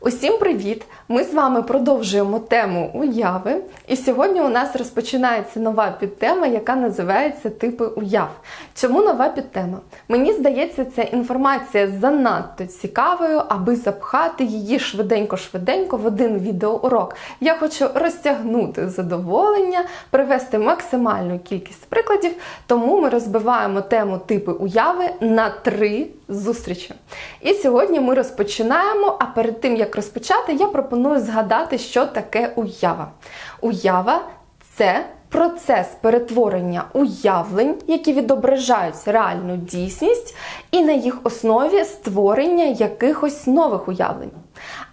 Усім привіт! Ми з вами продовжуємо тему уяви. І сьогодні у нас розпочинається нова підтема, яка називається типи уяв. Чому нова підтема? Мені здається, ця інформація занадто цікавою, аби запхати її швиденько-швиденько в один відеоурок. Я хочу розтягнути задоволення, привести максимальну кількість прикладів, тому ми розбиваємо тему типи уяви на три зустрічі. І сьогодні ми розпочинаємо. А перед тим як розпочати, я пропоную згадати, що таке уява. Уява це процес перетворення уявлень, які відображають реальну дійсність, і на їх основі створення якихось нових уявлень.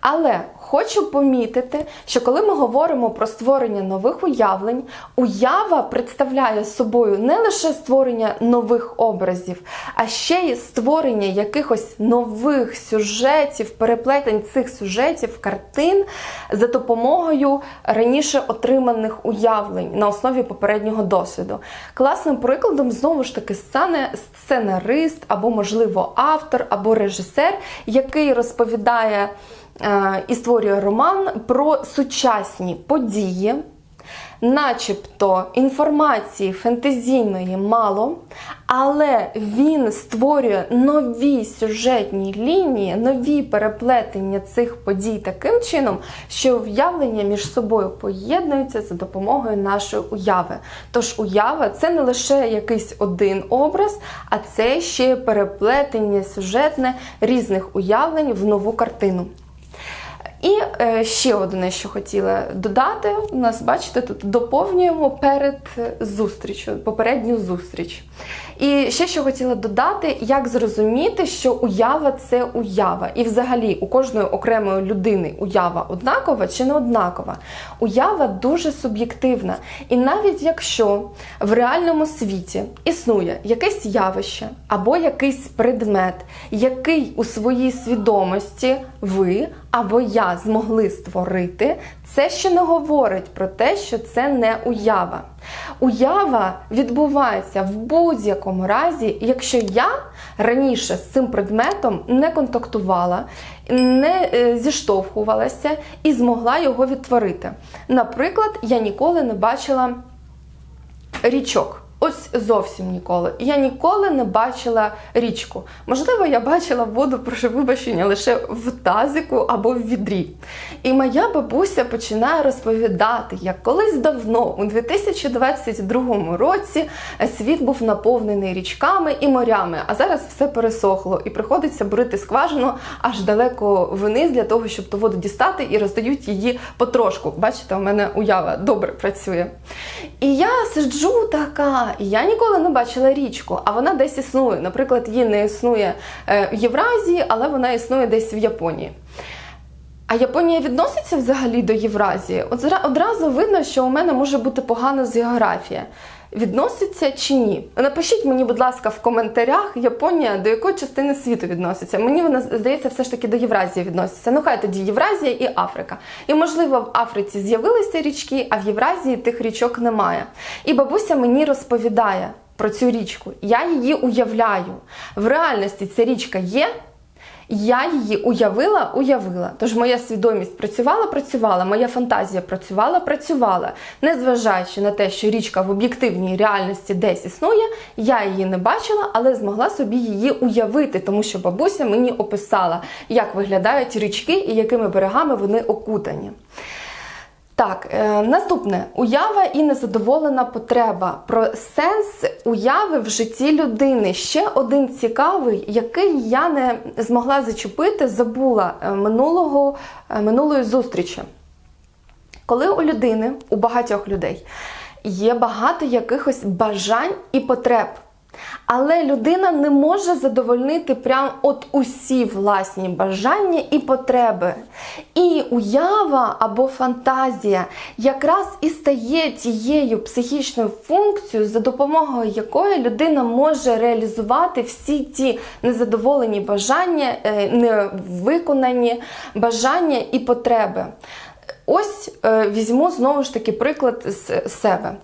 Але хочу помітити, що коли ми говоримо про створення нових уявлень, уява представляє собою не лише створення нових образів, а ще й створення якихось нових сюжетів, переплетень цих сюжетів, картин за допомогою раніше отриманих уявлень на основі попереднього досвіду. Класним прикладом знову ж таки стане сценарист або, можливо, автор або режисер, який розповідає і створює роман про сучасні події. Начебто інформації фентезійної мало, але він створює нові сюжетні лінії, нові переплетення цих подій таким чином, що уявлення між собою поєднуються за допомогою нашої уяви. Тож уява це не лише якийсь один образ, а це ще переплетення сюжетне різних уявлень в нову картину. І е, ще одне, що хотіла додати, у нас, бачите, тут доповнюємо перед зустрічю, попередню зустріч. І ще що хотіла додати, як зрозуміти, що уява це уява. І взагалі у кожної окремої людини уява однакова чи не однакова. Уява дуже суб'єктивна. І навіть якщо в реальному світі існує якесь явище або якийсь предмет, який у своїй свідомості ви або я змогли створити, це ще не говорить про те, що це не уява. Уява відбувається в будь-якому разі, якщо я раніше з цим предметом не контактувала, не е, зіштовхувалася і змогла його відтворити. Наприклад, я ніколи не бачила річок. Ось зовсім ніколи. Я ніколи не бачила річку. Можливо, я бачила воду, прошу вибачення, лише в тазику або в відрі. І моя бабуся починає розповідати, як колись давно, у 2022 році, світ був наповнений річками і морями, а зараз все пересохло і приходиться бурити скважину аж далеко вниз для того, щоб ту воду дістати і роздають її потрошку. Бачите, у мене уява добре працює. І я сиджу така. Я ніколи не бачила річку, а вона десь існує. Наприклад, її не існує е, в Євразії, але вона існує десь в Японії. А Японія відноситься взагалі до Євразії? От одразу видно, що у мене може бути погано з географії. Відноситься чи ні? Напишіть мені, будь ласка, в коментарях Японія до якої частини світу відноситься. Мені вона здається, все ж таки до Євразії відноситься. Ну хай тоді Євразія і Африка. І можливо в Африці з'явилися річки, а в Євразії тих річок немає. І бабуся мені розповідає про цю річку. Я її уявляю. В реальності ця річка є. Я її уявила, уявила. Тож моя свідомість працювала, працювала, моя фантазія працювала, працювала. Незважаючи на те, що річка в об'єктивній реальності десь існує, я її не бачила, але змогла собі її уявити, тому що бабуся мені описала, як виглядають річки і якими берегами вони окутані. Так, е, наступне уява і незадоволена потреба. Про сенс уяви в житті людини. Ще один цікавий, який я не змогла зачепити, забула е, минулого, е, минулої зустрічі. Коли у людини, у багатьох людей, є багато якихось бажань і потреб. Але людина не може задовольнити прям от усі власні бажання і потреби. І уява або фантазія якраз і стає тією психічною функцією, за допомогою якої людина може реалізувати всі ті незадоволені бажання, е, невиконані бажання і потреби. Ось е, візьму знову ж таки приклад з себе.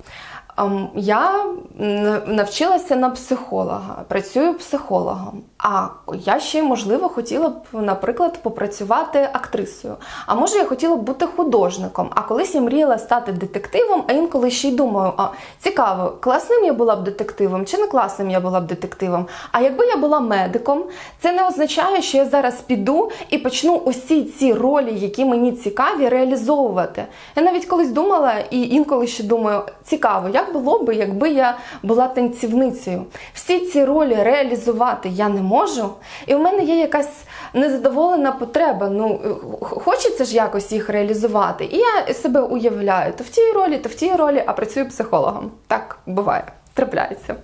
Ем, Я навчилася на психолога, працюю психологом. А я ще, можливо, хотіла б, наприклад, попрацювати актрисою. А може, я хотіла б бути художником. А колись я мріяла стати детективом, а інколи ще й думаю: а цікаво, класним я була б детективом чи не класним я була б детективом. А якби я була медиком, це не означає, що я зараз піду і почну усі ці ролі, які мені цікаві, реалізовувати. Я навіть колись думала, і інколи ще думаю, цікаво, як було би, якби я була танцівницею. Всі ці ролі реалізувати я не можу, і в мене є якась незадоволена потреба. Ну хочеться ж якось їх реалізувати. І я себе уявляю то в тій ролі, то в тій ролі, а працюю психологом. Так буває, трапляється.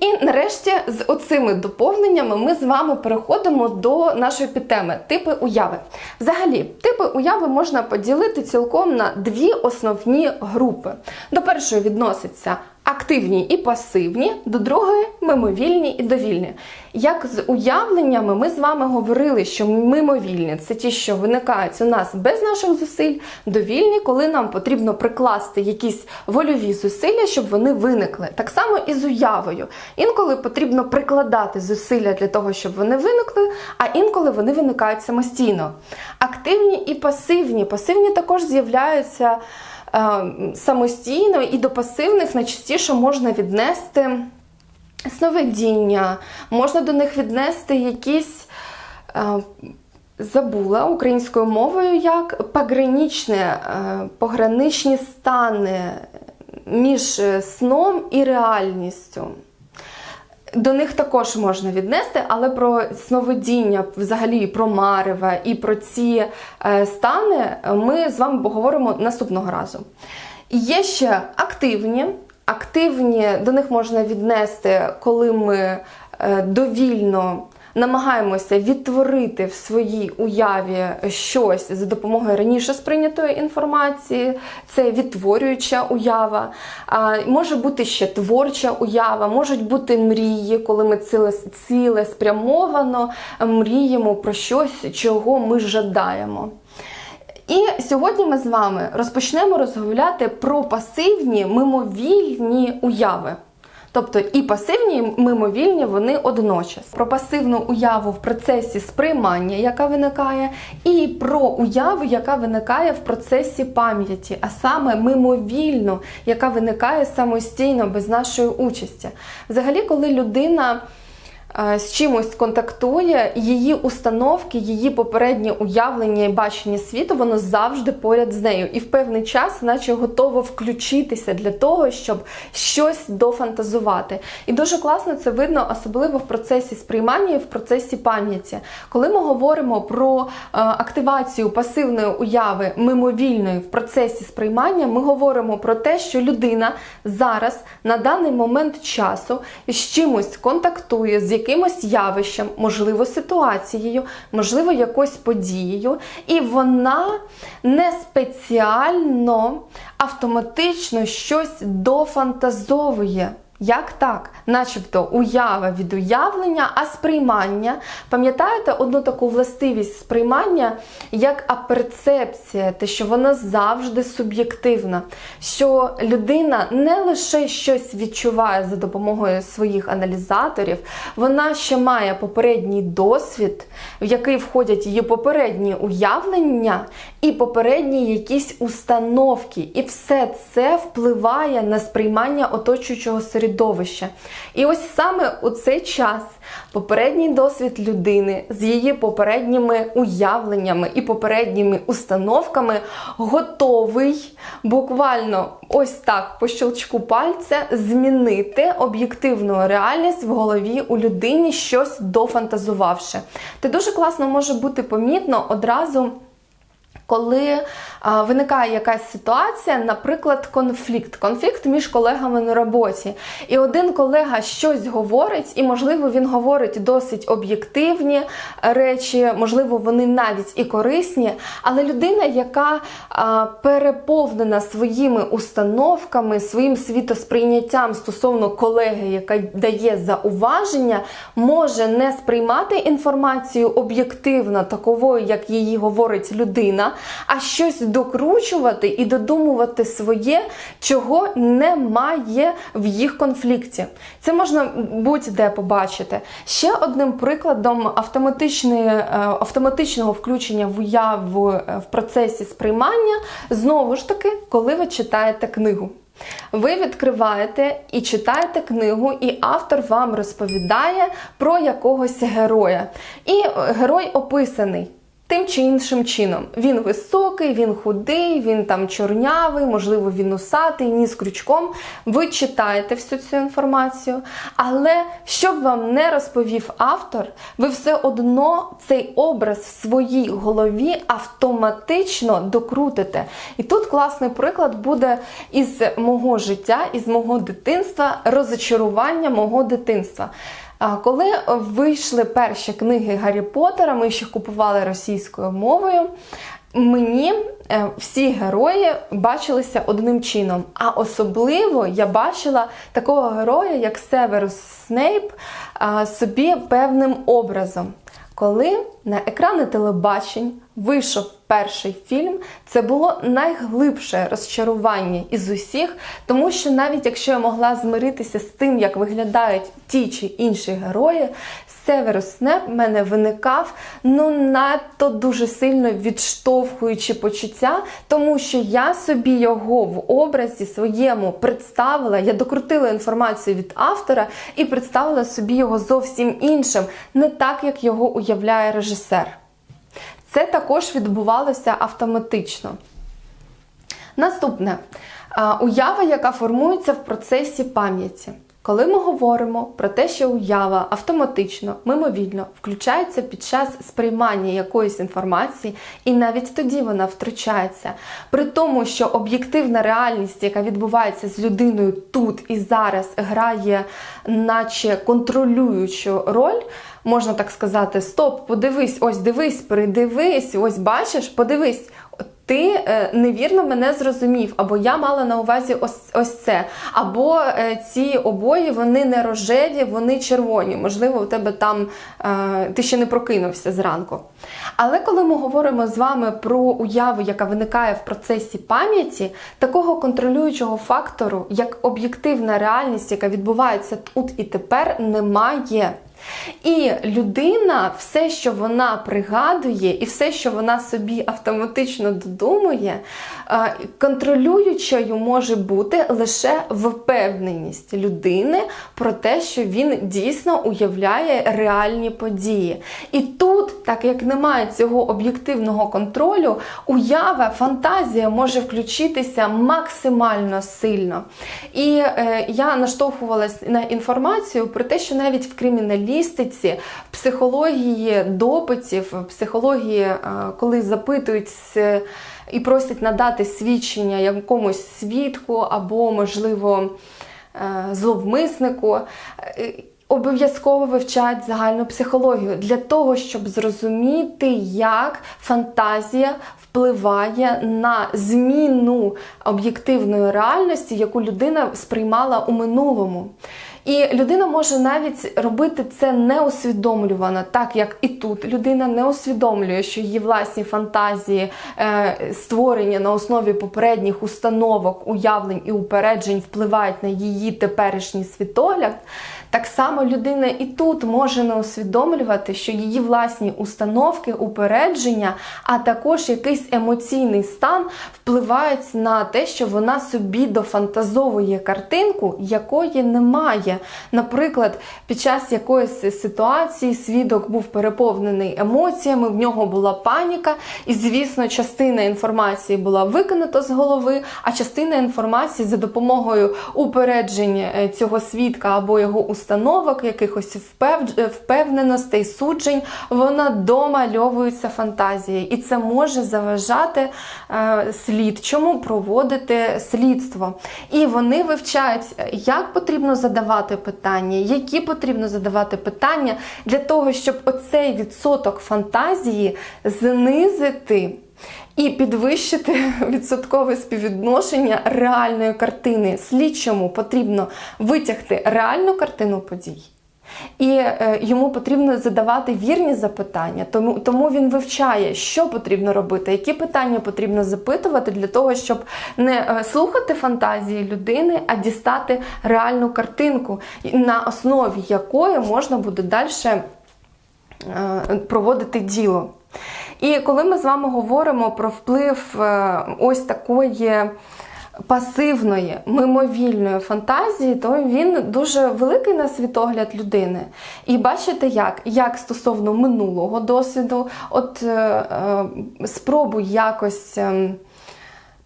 І нарешті з оцими доповненнями ми з вами переходимо до нашої підтеми типи уяви. Взагалі, типи уяви можна поділити цілком на дві основні групи. До першої відноситься активні і пасивні, до другої мимовільні і довільні. Як з уявленнями ми з вами говорили, що мимовільні це ті, що виникають у нас без наших зусиль, довільні, коли нам потрібно прикласти якісь вольові зусилля, щоб вони виникли. Так само і з уявою. Інколи потрібно прикладати зусилля для того, щоб вони виникли, а інколи вони виникають самостійно. Активні і пасивні. Пасивні також з'являються самостійно і до пасивних найчастіше можна віднести сновидіння, можна до них віднести якісь. е, Забула українською мовою як пограничне, е, пограничні стани між е, сном і реальністю. До них також можна віднести, але про сновидіння, взагалі про марева і про ці е, стани ми з вами поговоримо наступного разу. Є ще активні. Активні до них можна віднести, коли ми е, довільно намагаємося відтворити в своїй уяві щось за допомогою раніше сприйнятої інформації, це відтворююча уява. Може бути ще творча уява, можуть бути мрії, коли ми ціле, ціле спрямовано мріємо про щось, чого ми жадаємо. І сьогодні ми з вами розпочнемо розмовляти про пасивні мимовільні уяви. Тобто і пасивні, і мимовільні вони одночас. Про пасивну уяву в процесі сприймання, яка виникає, і про уяву, яка виникає в процесі пам'яті, а саме мимовільну, яка виникає самостійно без нашої участі. Взагалі, коли людина з чимось контактує, її установки, її попереднє уявлення і бачення світу, воно завжди поряд з нею. І в певний час, наче готово включитися для того, щоб щось дофантазувати. І дуже класно це видно, особливо в процесі сприймання і в процесі пам'яті. Коли ми говоримо про е, активацію пасивної уяви мимовільної в процесі сприймання, ми говоримо про те, що людина зараз на даний момент часу з чимось контактує з якимось явищем, можливо, ситуацією, можливо, якоюсь подією, і вона не спеціально автоматично щось дофантазовує. Як так? Начебто уява від уявлення, а сприймання. Пам'ятаєте одну таку властивість сприймання, як аперцепція, те, що вона завжди суб'єктивна, що людина не лише щось відчуває за допомогою своїх аналізаторів, вона ще має попередній досвід, в який входять її попередні уявлення і попередні якісь установки. І все це впливає на сприймання оточуючого середовища. І ось саме у цей час попередній досвід людини з її попередніми уявленнями і попередніми установками готовий буквально ось так по щелчку пальця змінити об'єктивну реальність в голові у людині, щось дофантазувавши. Це дуже класно може бути помітно одразу. Коли а, виникає якась ситуація, наприклад, конфлікт, конфлікт між колегами на роботі, і один колега щось говорить, і, можливо, він говорить досить об'єктивні речі, можливо, вони навіть і корисні, але людина, яка а, переповнена своїми установками, своїм світосприйняттям стосовно колеги, яка дає зауваження, може не сприймати інформацію об'єктивно таковою, як її говорить людина, а щось докручувати і додумувати своє, чого немає в їх конфлікті. Це можна будь-де побачити. Ще одним прикладом е, автоматичного включення в уяву е, в процесі сприймання знову ж таки, коли ви читаєте книгу. Ви відкриваєте і читаєте книгу, і автор вам розповідає про якогось героя. І е, герой описаний. Тим чи іншим чином. Він високий, він худий, він там чорнявий, можливо, він усатий, ніс крючком. Ви читаєте всю цю інформацію, але щоб вам не розповів автор, ви все одно цей образ в своїй голові автоматично докрутите. І тут класний приклад буде із мого життя, із мого дитинства, розочарування мого дитинства. Коли вийшли перші книги Гаррі Поттера, ми їх купували російською мовою. Мені е, всі герої бачилися одним чином. А особливо я бачила такого героя, як Северус Снейп, собі певним образом. Коли на екрани телебачень вийшов перший фільм, це було найглибше розчарування із усіх, тому що навіть якщо я могла змиритися з тим, як виглядають ті чи інші герої, Северус Снеп мене виникав ну надто дуже сильно відштовхуючи почуття, тому що я собі його в образі своєму представила, я докрутила інформацію від автора і представила собі його зовсім іншим, не так, як його уявляє режисер. Це також відбувалося автоматично. Наступне уява, яка формується в процесі пам'яті. Коли ми говоримо про те, що уява автоматично, мимовільно включається під час сприймання якоїсь інформації, і навіть тоді вона втручається, при тому, що об'єктивна реальність, яка відбувається з людиною тут і зараз, грає, наче контролюючу роль. Можна так сказати: стоп, подивись, ось дивись, придивись, ось бачиш, подивись. Ти е, невірно мене зрозумів, або я мала на увазі ось ось це. Або е, ці обої вони не рожеві, вони червоні. Можливо, у тебе там е, ти ще не прокинувся зранку. Але коли ми говоримо з вами про уяву, яка виникає в процесі пам'яті, такого контролюючого фактору, як об'єктивна реальність, яка відбувається тут і тепер, немає. І людина, все, що вона пригадує, і все, що вона собі автоматично додумує, е, контролюючою може бути лише впевненість людини про те, що він дійсно уявляє реальні події. І тут, так як немає цього об'єктивного контролю, уява, фантазія може включитися максимально сильно. І е, я наштовхувалась на інформацію про те, що навіть в криміналістиці, в психології допитів, в психології, е, коли запитують і просять надати свідчення якомусь свідку або, можливо, е, зловмиснику. е, Обов'язково вивчають загальну психологію для того, щоб зрозуміти, як фантазія впливає на зміну об'єктивної реальності, яку людина сприймала у минулому. І людина може навіть робити це неусвідомлювано, так як і тут людина не усвідомлює, що її власні фантазії, е, створені на основі попередніх установок, уявлень і упереджень, впливають на її теперішній світогляд. Так само людина і тут може не усвідомлювати, що її власні установки, упередження, а також якийсь емоційний стан впливають на те, що вона собі дофантазовує картинку, якої немає. Наприклад, під час якоїсь ситуації свідок був переповнений емоціями, в нього була паніка, і, звісно, частина інформації була викинута з голови, а частина інформації за допомогою упереджень е, цього свідка або його установок, якихось впев- впевненостей, суджень, вона домальовується фантазією. І це може заважати е, слідчому проводити слідство. І вони вивчають, як потрібно задавати питання, які потрібно задавати питання для того, щоб оцей відсоток фантазії знизити. І підвищити відсоткове співвідношення реальної картини. Слідчому потрібно витягти реальну картину подій. І е, йому потрібно задавати вірні запитання, тому, тому він вивчає, що потрібно робити, які питання потрібно запитувати для того, щоб не е, слухати фантазії людини, а дістати реальну картинку, на основі якої можна буде далі е, проводити діло. І коли ми з вами говоримо про вплив ось такої пасивної, мимовільної фантазії, то він дуже великий на світогляд людини. І бачите, як Як стосовно минулого досвіду, от е, е, спробуй якось. ем,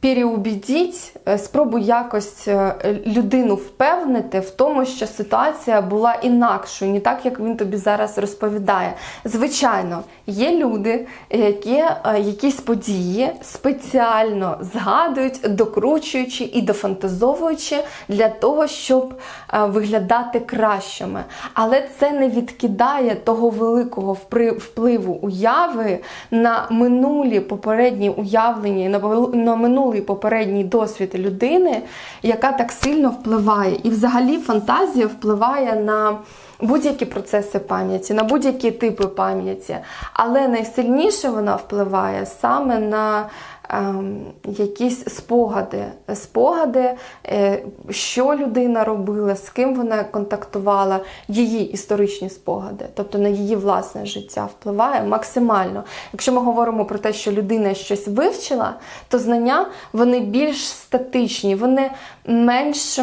переубідіть, е, спробуй якось е, людину впевнити в тому, що ситуація була інакшою, не так, як він тобі зараз розповідає. Звичайно, є люди, які е, якісь події спеціально згадують, докручуючи і дофантазовуючи для того, щоб виглядати кращими. Але це не відкидає того великого впливу уяви на минулі попередні уявлення, на на минулий попередній досвід людини, яка так сильно впливає. І взагалі фантазія впливає на будь-які процеси пам'яті, на будь-які типи пам'яті. Але найсильніше вона впливає саме на якісь спогади, спогади, е, що людина робила, з ким вона контактувала, її історичні спогади, тобто на її власне життя впливає максимально. Якщо ми говоримо про те, що людина щось вивчила, то знання вони більш статичні, вони менш.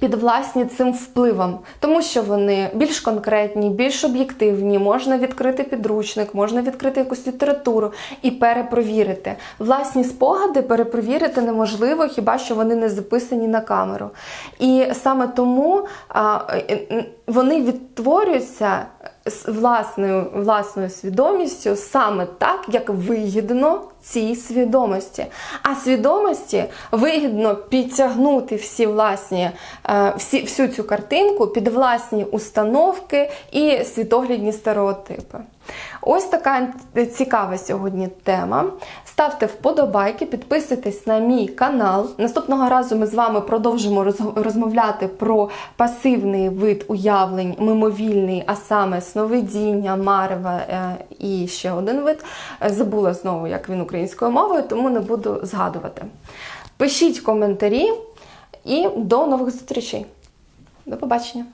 Підвласні цим впливам, тому що вони більш конкретні, більш об'єктивні, можна відкрити підручник, можна відкрити якусь літературу і перепровірити. Власні спогади перепровірити неможливо, хіба що вони не записані на камеру. І саме тому а, вони відтворюються з власною, власною свідомістю саме так, як вигідно цій свідомості. А свідомості вигідно підтягнути всі власні, е, всі, всю цю картинку під власні установки і світоглядні стереотипи. Ось така цікава сьогодні тема. Ставте вподобайки, підписуйтесь на мій канал. Наступного разу ми з вами продовжимо розмовляти про пасивний вид уявлень, мимовільний, а саме сновидіння, марева е, і ще один вид. Е, Забула знову, як він українською мовою, тому не буду згадувати. Пишіть коментарі і до нових зустрічей. До побачення!